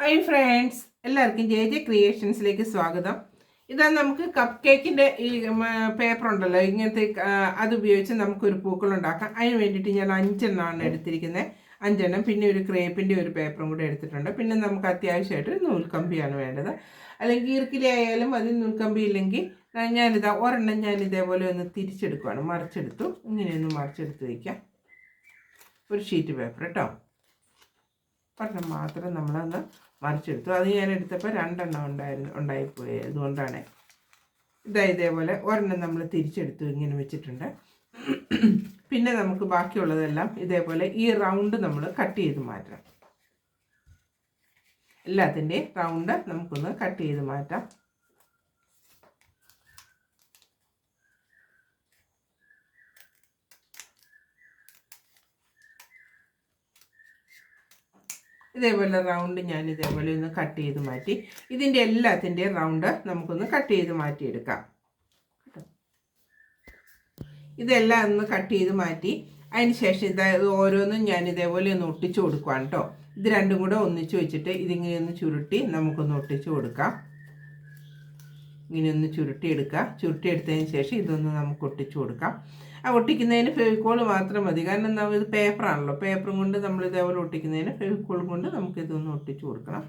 Hi friends എല്ലാവർക്കും J J ക്രിയേഷൻസിലേക്ക് സ്വാഗതം. ഇതാ നമുക്ക് കപ്പ് കേക്കിന്റെ ഈ പേപ്പർ ഉണ്ടല്ലോ. ഇങ്ങനത്തെ അത് ഉപയോഗിച്ച് നമുക്കൊരു പൂക്കൾ ഉണ്ടാക്കാം. അതിന് വേണ്ടിയിട്ട് ഞാൻ അഞ്ചെണ്ണമാണ് എടുത്തിരിക്കുന്നത് അഞ്ചെണ്ണം. പിന്നെ ഒരു ക്രേപ്പിന്റെ ഒരു പേപ്പറും കൂടെ എടുത്തിട്ടുണ്ട്. പിന്നെ നമുക്ക് അത്യാവശ്യമായിട്ട് നൂൽ നൂൽക്കമ്പിയാണ് വേണ്ടത്. അല്ലെങ്കിൽ ഈർക്കിലി ആയാലും അതിൽ നൂൽക്കമ്പി ഇല്ലെങ്കിൽ ഞാനിതാ ഒരെണ്ണം ഞാൻ ഇതേപോലെ ഒന്ന് തിരിച്ചെടുക്കുവാണ്. മറിച്ചെടുത്തു. ഇങ്ങനെയൊന്ന് മറിച്ചെടുത്ത് വയ്ക്കാം ഒരു ഷീറ്റ് പേപ്പർ കേട്ടോ. ഒരെണ്ണം മാത്രം നമ്മളൊന്ന് മറിച്ചെടുത്തു അത് ഞാൻ എടുത്തപ്പോൾ രണ്ടെണ്ണം ഉണ്ടായിരുന്നു ഉണ്ടായിപ്പോയി. അതുകൊണ്ടാണ് ഇതാ ഇതേപോലെ ഒരെണ്ണം നമ്മൾ തിരിച്ചെടുത്തു ഇങ്ങനെ വെച്ചിട്ടുണ്ട്. പിന്നെ നമുക്ക് ബാക്കിയുള്ളതെല്ലാം ഇതേപോലെ ഈ റൗണ്ട് നമ്മൾ കട്ട് ചെയ്ത് മാറ്റാം. എല്ലാത്തിന്റെയും റൗണ്ട് നമുക്കൊന്ന് കട്ട് ചെയ്ത് മാറ്റാം. ഇതേപോലെ റൗണ്ട് ഞാൻ ഇതേപോലെ ഒന്ന് കട്ട് ചെയ്ത് മാറ്റി. ഇതിന്റെ എല്ലാത്തിന്റെയും റൗണ്ട് നമുക്കൊന്ന് കട്ട് ചെയ്ത് മാറ്റിയെടുക്കാം. ഇതെല്ലാം ഒന്ന് കട്ട് ചെയ്ത് മാറ്റി. അതിന് ശേഷം ഇത് ഓരോന്നും ഞാൻ ഇതേപോലെ ഒന്ന് ഒട്ടിച്ചു കൊടുക്കുകയാണ് കേട്ടോ ഇത് രണ്ടും കൂടെ ഒന്നിച്ച് വെച്ചിട്ട് ഇതിങ്ങനെ ഒന്ന് ചുരുട്ടി നമുക്കൊന്ന് ഒട്ടിച്ചു കൊടുക്കാം. ഇങ്ങനെ ഒന്ന് ചുരുട്ടി എടുക്കുക ചുരുട്ടി എടുത്തതിന് ശേഷം ഇതൊന്ന് നമുക്ക് ഒട്ടിച്ചു കൊടുക്കാം. ഒട്ടിക്കുന്നതിന് ഫെവിക്കോൾ മാത്രം മതി. കാരണം എന്താ ഇത് പേപ്പറാണല്ലോ പേപ്പറും കൊണ്ട് നമ്മൾ ഇതേപോലെ ഒട്ടിക്കുന്നതിന് ഫെവിക്കോളും കൊണ്ട് നമുക്ക് ഇതൊന്ന് ഒട്ടിച്ചു കൊടുക്കണം.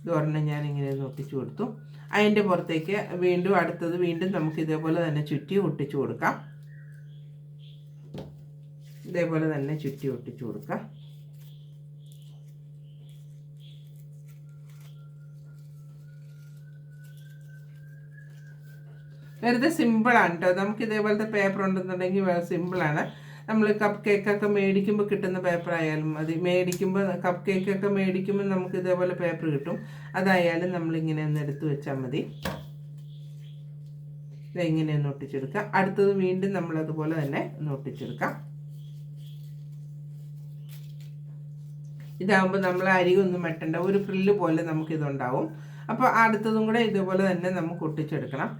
ഇത് ഒരെണ്ണം ഞാൻ ഇങ്ങനെ ഒന്ന് ഒട്ടിച്ചു കൊടുത്തു. അതിന്റെ പുറത്തേക്ക് വീണ്ടും അടുത്തത് വീണ്ടും നമുക്ക് ഇതേപോലെ തന്നെ ചുറ്റി ഒട്ടിച്ചു കൊടുക്കാം. ഇതേപോലെ തന്നെ ചുറ്റി ഒട്ടിച്ചു കൊടുക്കാം. വെറുതെ സിമ്പിളാണ് കേട്ടോ നമുക്ക് ഇതേപോലത്തെ പേപ്പർ ഉണ്ടെന്നുണ്ടെങ്കിൽ സിമ്പിളാണ് നമ്മൾ കപ്പ് കേക്കൊക്കെ മേടിക്കുമ്പോൾ കിട്ടുന്ന പേപ്പർ ആയാലും മതി. മേടിക്കുമ്പോൾ കപ്പ് കേക്കൊക്കെ മേടിക്കുമ്പോൾ നമുക്ക് ഇതേപോലെ പേപ്പർ കിട്ടും. അതായാലും നമ്മളിങ്ങനെ ഒന്ന് എടുത്ത് വെച്ചാൽ മതി. ഇതെങ്ങനെ ഒന്ന് ഒട്ടിച്ചെടുക്കാം. അടുത്തത് വീണ്ടും നമ്മൾ അതുപോലെ തന്നെ ഒന്ന് ഒട്ടിച്ചെടുക്കാം. ഇതാകുമ്പോൾ നമ്മൾ അരികൊന്നും വെട്ടണ്ട. ഒരു ഫ്രില്ല് പോലെ നമുക്കിതുണ്ടാവും അപ്പോൾ അടുത്തതും കൂടെ ഇതുപോലെ തന്നെ നമുക്ക് ഒട്ടിച്ചെടുക്കണം.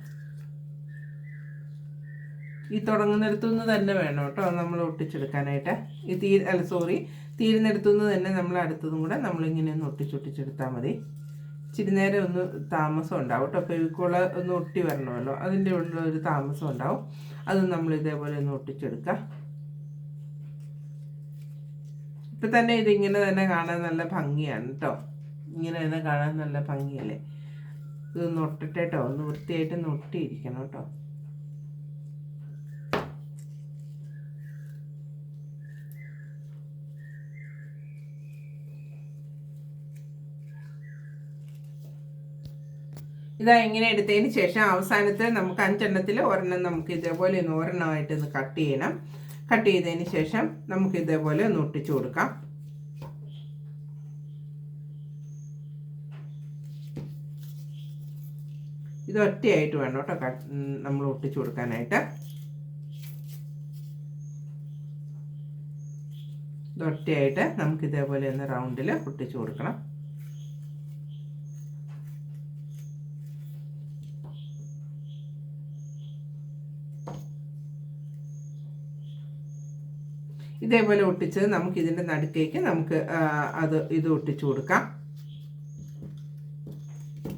ഈ തുടങ്ങുന്നിടത്തുനിന്ന് തന്നെ വേണം കേട്ടോ. നമ്മൾ ഒട്ടിച്ചെടുക്കാനായിട്ട്. ഈ തീ അല്ല സോറി തീരുന്നിടത്തുനിന്ന് തന്നെ നമ്മൾ അടുത്തതും കൂടെ നമ്മളിങ്ങനെ ഒന്ന് ഒട്ടിച്ചൊട്ടിച്ചെടുത്താൽ മതി. ഇച്ചിരി നേരം ഒന്ന് താമസം ഉണ്ടാവും കേട്ടോ. ഫെവിക്കോൾ ഒന്ന് ഒട്ടി വരണമല്ലോ. അതിന്റെ ഉള്ള ഒരു താമസം ഉണ്ടാവും. അത് നമ്മൾ ഇതേപോലെ ഒന്ന് ഒട്ടിച്ചെടുക്കുക ഇപ്പം തന്നെ ഇതിങ്ങനെ തന്നെ കാണാൻ നല്ല ഭംഗിയാണ് കേട്ടോ. ഇങ്ങനെ തന്നെ കാണാൻ നല്ല ഭംഗിയല്ലേ? ഇതൊന്ന് ഒട്ടട്ടെ കേട്ടോ. ഒന്ന് വൃത്തിയായിട്ട് ഒന്ന് ഒട്ടിയിരിക്കണം കേട്ടോ. ഇതാ ഇങ്ങനെ എടുത്തതിന് ശേഷം അവസാനത്തെ നമുക്ക് അഞ്ചെണ്ണത്തിൽ ഒരെണ്ണം നമുക്ക് ഇതേപോലെ ഒന്ന് ഒരെണ്ണമായിട്ട് ഒന്ന് കട്ട് ചെയ്യണം. കട്ട് ചെയ്തതിന് ശേഷം നമുക്ക് ഇതേപോലെ ഒന്ന് ഒട്ടിച്ചു കൊടുക്കാം. ഇത് ഒറ്റയായിട്ട് വേണം കേട്ടോ നമ്മൾ ഒട്ടിച്ചു കൊടുക്കാനായിട്ട്. ഇത് ഒറ്റയായിട്ട് നമുക്ക് ഇതേപോലെ ഒന്ന് റൗണ്ടിൽ ഒട്ടിച്ചു കൊടുക്കണം. ഇതേപോലെ ഒട്ടിച്ച് നമുക്ക് ഇതിന്റെ നടുക്കേക്ക് നമുക്ക് അത് ഇത് ഒട്ടിച്ചു കൊടുക്കാം.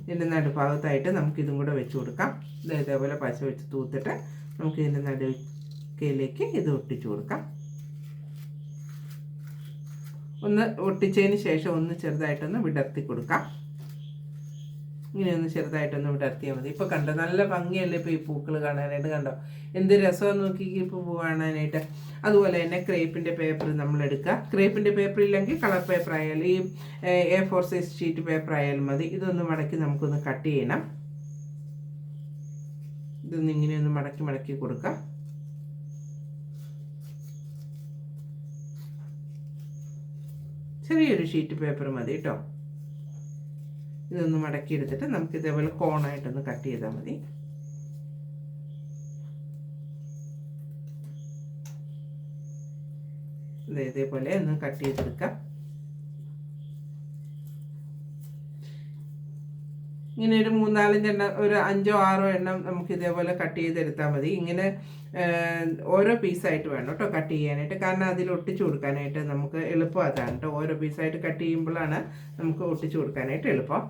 ഇതിന്റെ നടുഭാഗത്തായിട്ട് നമുക്ക് ഇതും കൂടെ വെച്ച് കൊടുക്കാം. ഇത് ഇതേപോലെ പശ വെച്ച് തൂത്തിട്ട് നമുക്ക് ഇതിന്റെ നടുക്കയിലേക്ക് ഇത് ഒട്ടിച്ചു കൊടുക്കാം. ഒന്ന് ഒട്ടിച്ചതിന് ശേഷം ഒന്ന് ചെറുതായിട്ടൊന്ന് വിടർത്തി കൊടുക്കാം. ഇങ്ങനെ ഒന്ന് ചെറുതായിട്ടൊന്ന് വിടർത്തിയാൽ മതി. ഇപ്പോൾ കണ്ടോ നല്ല ഭംഗിയല്ലേ ഇപ്പോൾ ഈ പൂക്കൾ കാണാനായിട്ട് കണ്ടോ? എന്ത് രസമാണ് നോക്കി ഇപ്പോൾ പൂ കാണാനായിട്ട്. അതുപോലെ തന്നെ ക്രേപ്പിന്റെ പേപ്പർ നമ്മൾ എടുക്കുക. ക്രേപ്പിന്റെ പേപ്പർ ഇല്ലെങ്കിൽ കളർ പേപ്പർ ആയാലും ഈ A four size sheet paper ആയാലും മതി. ഇതൊന്ന് മടക്കി നമുക്കൊന്ന് കട്ട് ചെയ്യണം. ഇതൊന്ന് ഇങ്ങനെയൊന്ന് മടക്കി മടക്കി കൊടുക്കാം ചെറിയൊരു ഷീറ്റ് പേപ്പർ മതി കേട്ടോ. ഇതൊന്ന് മടക്കി എടുത്തിട്ട് നമുക്ക് ഇതേപോലെ കോണായിട്ടൊന്ന് കട്ട് ചെയ്താൽ മതി. ഇതേപോലെ ഒന്ന് കട്ട് ചെയ്തെടുക്കാം. ഇങ്ങനെ ഒരു മൂന്നാലഞ്ച് എണ്ണം ഒരു അഞ്ചോ ആറോ എണ്ണം നമുക്ക് ഇതേപോലെ കട്ട് ചെയ്തെടുത്താൽ മതി. ഇങ്ങനെ ഓരോ പീസായിട്ട് വേണം കേട്ടോ കട്ട് ചെയ്യാനായിട്ട്. കാരണം അതിൽ ഒട്ടിച്ചു കൊടുക്കാനായിട്ട് നമുക്ക് എളുപ്പം അതാണ് കേട്ടോ. ഓരോ പീസായിട്ട് കട്ട് ചെയ്യുമ്പോഴാണ് നമുക്ക് ഒട്ടിച്ചു കൊടുക്കാനായിട്ട് എളുപ്പം.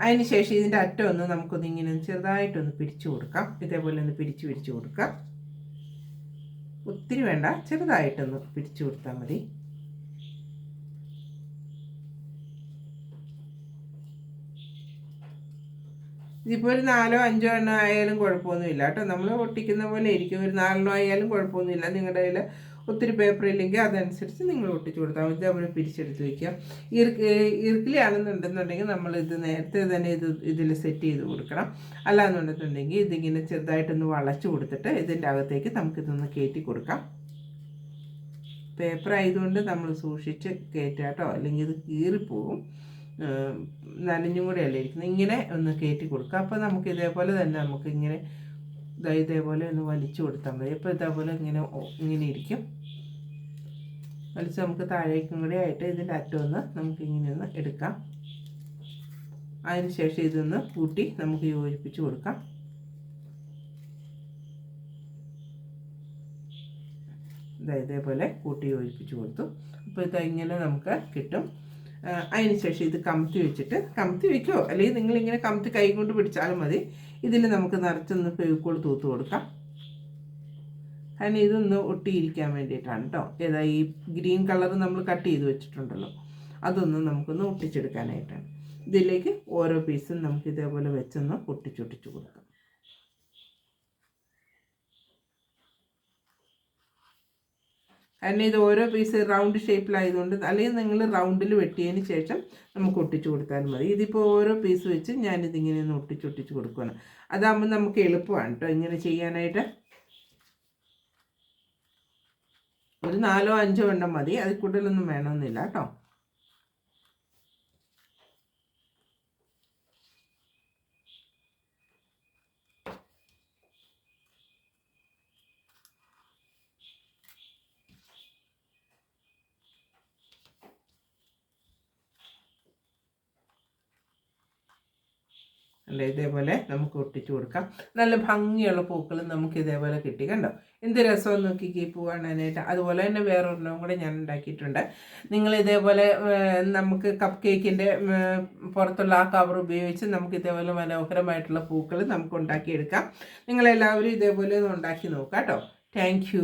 അതിന് ശേഷം ഇതിന്റെ അറ്റം ഒന്ന് നമുക്കൊന്ന് ഇങ്ങനെ ചെറുതായിട്ടൊന്ന് പിരിച്ചു കൊടുക്കാം. ഇതേപോലെ ഒന്ന് പിരിച്ചു പിരിച്ചു കൊടുക്കാം. ഒത്തിരി വേണ്ട ചെറുതായിട്ടൊന്ന് പിരിച്ചു കൊടുത്താൽ മതി. ഇതിപ്പോൾ ഒരു നാലോ അഞ്ചോ എണ്ണം ആയാലും കുഴപ്പമൊന്നുമില്ല. കേട്ടോ നമ്മൾ ഒട്ടിക്കുന്ന പോലെ ഇരിക്കും. ഒരു നാലെണ്ണം ആയാലും കുഴപ്പമൊന്നുമില്ല. നിങ്ങളുടെ കയ്യിൽ ഒത്തിരി പേപ്പർ ഇല്ലെങ്കിൽ അതനുസരിച്ച് നിങ്ങൾ ഒട്ടിച്ചു കൊടുത്താൽ മതി. നമ്മൾ പിരിച്ചെടുത്ത് വയ്ക്കാം ഇറുക്ക് ഇറുക്കിലാണെന്നുണ്ടെന്നുണ്ടെങ്കിൽ നമ്മൾ ഇത് നേരത്തെ തന്നെ ഇത് ഇതിൽ സെറ്റ് ചെയ്ത് കൊടുക്കണം. അല്ലാന്നുണ്ടെന്നുണ്ടെങ്കിൽ ഇതിങ്ങനെ ചെറുതായിട്ടൊന്ന് വളച്ച് കൊടുത്തിട്ട് ഇതിന്റെ അകത്തേക്ക് നമുക്കിതൊന്ന് കയറ്റി കൊടുക്കാം. പേപ്പർ ആയതുകൊണ്ട് നമ്മൾ സൂക്ഷിച്ച് കയറ്റാട്ടോ അല്ലെങ്കിൽ ഇത് കീറിപ്പോവും. നനഞ്ഞും കൂടെ അല്ലേ ഇരിക്കുന്നത്. ഇങ്ങനെ ഒന്ന് കയറ്റി കൊടുക്കുക. അപ്പോൾ നമുക്ക് ഇതേപോലെ തന്നെ നമുക്ക് ഇങ്ങനെ ഇതേപോലെ ഒന്ന് വലിച്ചു കൊടുത്താൽ മതി. അപ്പോൾ ഇതേപോലെ ഇങ്ങനെ ഇങ്ങനെ ഇരിക്കും. വലിച്ച് നമുക്ക് താഴേക്കും കൂടി ആയിട്ട് ഇതിന്റെ അറ്റം ഒന്ന് നമുക്ക് ഇങ്ങനെ ഒന്ന് എടുക്കാം. അതിനുശേഷം ഇതൊന്ന് കൂട്ടി നമുക്ക് യോജിപ്പിച്ച് കൊടുക്കാം. ഇതാ ഇതേപോലെ കൂട്ടി യോജിപ്പിച്ച് കൊടുത്തു. അപ്പോൾ ഇത് ഇങ്ങനെ നമുക്ക് കിട്ടും. അതിനുശേഷം അതിന് ശേഷം ഇത് കമത്തി വെച്ചിട്ട് കമത്തി വെക്കോ? അല്ലെങ്കിൽ നിങ്ങളിങ്ങനെ കമത്തി കൈ കൊണ്ട് പിടിച്ചാലും മതി. ഇതിൽ നമുക്ക് നിറച്ചൊന്ന് ഫെവിക്കോൾ തൂത്ത് കൊടുക്കാം. കാരണം ഇതൊന്ന് ഒട്ടിയിരിക്കാൻ വേണ്ടിയിട്ടാണ് കേട്ടോ ഏതാ ഈ ഗ്രീൻ കളർ നമ്മൾ കട്ട് ചെയ്ത് വെച്ചിട്ടുണ്ടല്ലോ. അതൊന്ന് നമുക്കൊന്ന് ഒട്ടിച്ചെടുക്കാനായിട്ടാണ്. ഇതിലേക്ക് ഓരോ പീസും നമുക്ക് ഇതേപോലെ വെച്ചൊന്ന് ഒട്ടിച്ചൊട്ടിച്ച് കൊടുക്കാം. കാരണം ഇത് ഓരോ പീസ് റൗണ്ട് ഷേപ്പിലായതുകൊണ്ട് അല്ലെങ്കിൽ നിങ്ങൾ റൗണ്ടിൽ വെട്ടിയതിന് ശേഷം നമുക്ക് ഒട്ടിച്ചു കൊടുത്താലും മതി. ഇതിപ്പോൾ ഓരോ പീസ് വെച്ച് ഞാനിതിങ്ങനെ ഒന്ന് ഒട്ടിച്ചൊട്ടിച്ച് കൊടുക്കുകയാണ് അതാകുമ്പോൾ നമുക്ക് എളുപ്പമാണ് കേട്ടോ ഇങ്ങനെ ചെയ്യാനായിട്ട്. ഒരു നാലോ അഞ്ചോ എണ്ണം മതി. അതിൽ കൂടുതലൊന്നും വേണമെന്നില്ല കേട്ടോ. അല്ല? ഇതേപോലെ നമുക്ക് ഒട്ടിച്ചു കൊടുക്കാം. നല്ല ഭംഗിയുള്ള പൂക്കൾ നമുക്ക് ഇതേപോലെ കിട്ടി. കണ്ടോ? എന്ത് രസം നോക്കി പൂ കാണാനായിട്ട്. അതുപോലെ തന്നെ വേറെ ഒരെണ്ണവും കൂടെ ഞാൻ ഉണ്ടാക്കിയിട്ടുണ്ട്. നിങ്ങൾ ഇതേപോലെ നമുക്ക് കപ്പ് കേക്കിന്റെ പുറത്തുള്ള ആ കവർ ഉപയോഗിച്ച് നമുക്ക് ഇതേപോലെ മനോഹരമായിട്ടുള്ള പൂക്കൾ നമുക്ക് ഉണ്ടാക്കിയെടുക്കാം. നിങ്ങളെല്ലാവരും ഇതേപോലെ ഒന്ന് ഉണ്ടാക്കി നോക്കാം കേട്ടോ. താങ്ക്